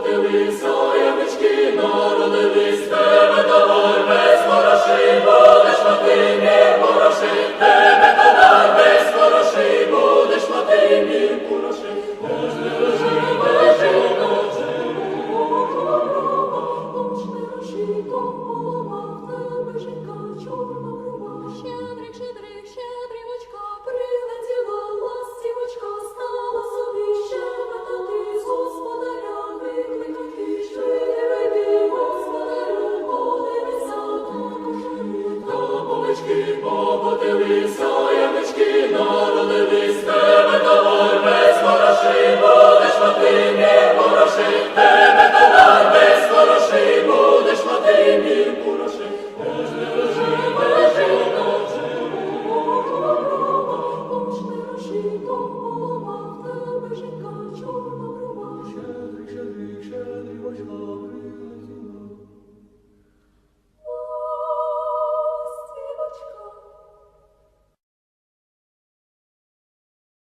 покотилися, ямички народились, тебе давай без хороший, будеш мати мір хороший, тебе давай без хороший, будеш мати мір хороший. Боже, Боже, Боже, Щедрик, Дочки погодились, ямички народились, тебе товар без хороший, будеш мати, не хороший, тебе товар без хороший, будеш мати, не хороший. Жінка чорна